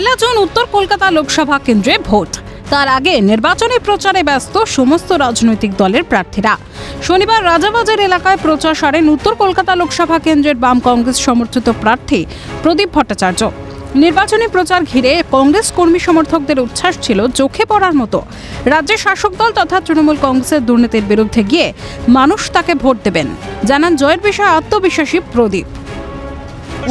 পয়লা June উত্তর কলকাতা লোকসভা কেন্দ্রে vote. তার আগে নির্বাচনী প্রচারে ব্যস্ত সমস্ত রাজনৈতিক দলের প্রার্থীরা। শনিবার রাজাবাজার এলাকায় প্রচার সারেন উত্তর কলকাতা লোকসভা কেন্দ্রের বাম কংগ্রেস সমর্থিত প্রার্থী প্রদীপ ভট্টাচার্য। নির্বাচনী প্রচার ঘিরে কংগ্রেস কর্মী সমর্থকদের উচ্ছ্বাস ছিল চোখে পড়ার মতো। রাজ্যের শাসক দল তথা তৃণমূল কংগ্রেসের দুর্নীতির বিরুদ্ধে গিয়ে মানুষ তাকে ভোট দেবেন। জানান জয়ের বিষয়ে আত্মবিশ্বাসী প্রদীপ।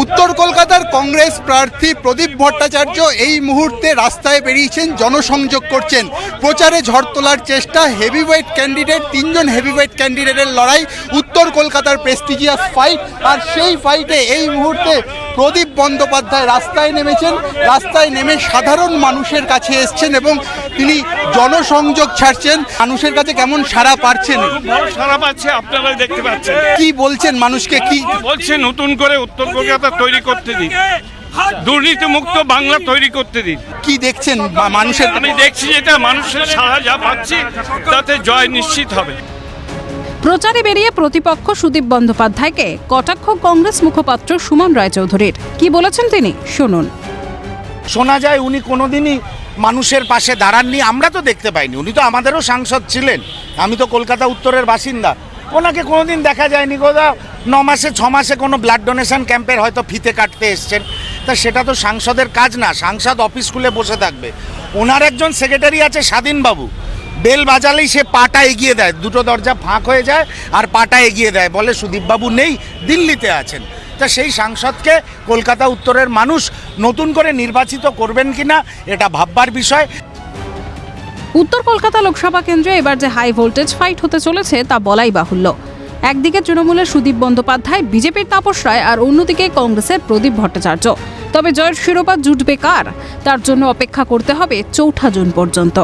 উত্তর কলকাতার কংগ্রেস প্রার্থী প্রদীপ ভট্টাচার্য এই মুহূর্তে রাস্তায় বেরিয়েছেন, জনসংযোগ করছেন। প্রচারে ঝড় তোলার চেষ্টা হেভিওয়েট ক্যান্ডিডেট তিনজন হেভিওয়েট ক্যান্ডিডেটের লড়াই, উত্তর কলকাতার প্রেস্টিজিয়াস ফাইট আর সেই ফাইটে এই মুহূর্তে প্রদীপ বন্দ্যোপাধ্যায় রাস্তায় নেমেছেন রাস্তায় নেমে সাধারণ মানুষের কাছে এসছেন এবং তিনি জনসংযোগ ছাড়ছেন। মানুষের কাছে কেমন সাড়া পাচ্ছেন? সারা পাচ্ছে আপনারা দেখতে পাচ্ছেন। কি বলছেন মানুষকে? কি বলছে নতুন করে উত্তর কলকাতা তৈরি করতে দিন। দুর্নীতিমুক্ত বাংলা তৈরি করতে দিন। কি দেখছেন মানুষের আমি দেখছি যেটা মানুষের সারা যা পাচ্ছি তাতে জয় নিশ্চিত হবে। প্রচারে বেরিয়ে প্রতিপক্ষ সুদীপ বন্দ্যোপাধ্যায়কে কটাক্ষ কংগ্রেস মুখপাত্র সুমন রায়চৌধুরীর। কি বলেছেন তিনি? শুনুন। শোনা যায় উনি কোনোদিনই মানুষের পাশে দাঁড়াননি, আমরা তো দেখতে পাইনি। উনি তো আমাদেরও সাংসদ ছিলেন। আমি তো কলকাতা উত্তরের বাসিন্দা। ওনাকে কোনোদিন দেখা যায়নি কোথাও ন মাসে, ছ মাসে কোনো ব্লাড ডোনেশন ক্যাম্পের হয়তো ফিতে কাটতে এসছেন। তা সেটা তো সাংসদের কাজ না, সাংসদ অফিস খুলে বসে থাকবে। ওনার একজন সেক্রেটারি আছে, স্বাধীনবাবু। বেল বাজালেই সে পাটা এগিয়ে দেয়। দুটো দরজা ফাঁক হয়ে যায় আর পাটা এগিয়ে দেয় বলে সুদীপবাবু নেই, দিল্লিতে আছেন। তা সেই সাংসদকে কলকাতা উত্তরের মানুষ নতুন করে নির্বাচিত করবেন কিনা, এটা ভাববার বিষয়। উত্তর কলকাতা লোকসভা কেন্দ্রে এবার যে হাই ভোল্টেজ ফাইট হতে চলেছে, তা বলাই বাহুল্য। একদিকে তৃণমূলের সুদীপ বন্দ্যোপাধ্যায়, বিজেপির তাপস রায় আর অন্যদিকে কংগ্রেসের প্রদীপ ভট্টাচার্য। তবে জয়ের শিরোপা জুটবে কার? তার জন্য অপেক্ষা করতে হবে চৌঠা জুন পর্যন্ত।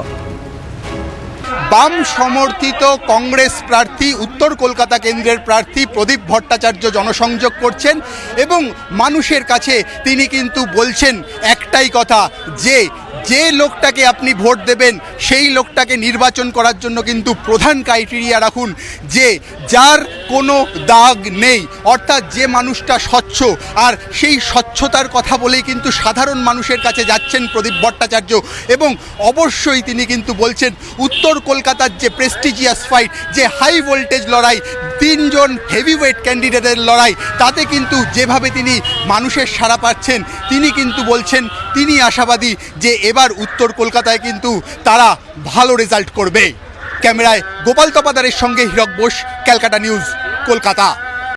বাম সমর্থিত কংগ্রেস প্রার্থী, উত্তর কলকাতা কেন্দ্রের প্রার্থী প্রদীপ ভট্টাচার্য জনসংযোগ করছেন এবং মানুষের কাছে তিনি কিন্তু বলছেন একটাই কথা, যে যে লোকটাকে আপনি ভোট দেবেন, সেই লোকটাকে নির্বাচন করার জন্য কিন্তু প্রধান ক্রাইটেরিয়া রাখুন যে যার কোনো দাগ নেই। অর্থাৎ যে মানুষটা স্বচ্ছ, আর সেই স্বচ্ছতার কথা বলেই কিন্তু সাধারণ মানুষের কাছে যাচ্ছেন প্রদীপ ভট্টাচার্য এবং অবশ্যই তিনি কিন্তু বলছেন, উত্তর কলকাতার যে প্রেস্টিজিয়াস ফাইট যে হাই ভোল্টেজ লড়াই তিনজন হেভিওয়েট ক্যান্ডিডেটের লড়াই। তাতে কিন্তু যেভাবে তিনি মানুষের সাড়া পাচ্ছেন, তিনি কিন্তু বলছেন, তিনি আশাবাদী যে এবার উত্তর কলকাতায় কিন্তু তারা ভালো রেজাল্ট করবে। ক্যামেরায় গোপাল তপাদারের সঙ্গে হীরক বোস, ক্যালকাটা নিউজ, কলকাতা।